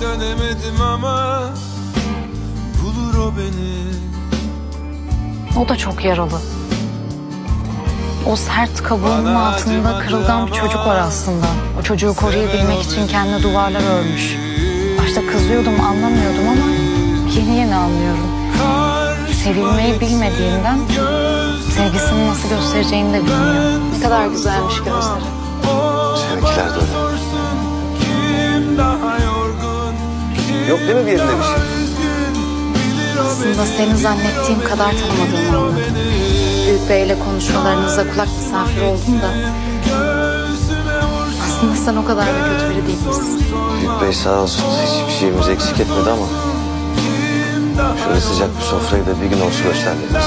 dönemedim ama Bulur o beni O da çok yaralı. O sert kabuğunun altında kırılgan bir çocuk var aslında. O çocuğu koruyabilmek için kendine duvarlar örmüş. Başta kızıyordum, anlamıyordum ama yeni yeni anlıyorum. Sevilmeyi bilmediğinden sevgisini nasıl göstereceğini de bilmiyor. Ne kadar güzelmiş gözleri. Seninkiler de öyle. Yok değil mi bir yerinde bir şey? Aslında senin zannettiğim kadar tanımadığımı anladım. Büyük Bey'le konuşmalarınıza kulak misafiri oldum da... Aslında sen o kadar da kötü biri değilmişsin. Büyük Bey sağ olsun hiçbir şeyimizi eksik etmedi ama... Şöyle sıcak bir sofrayı da bir gün olsun gösterdi bize.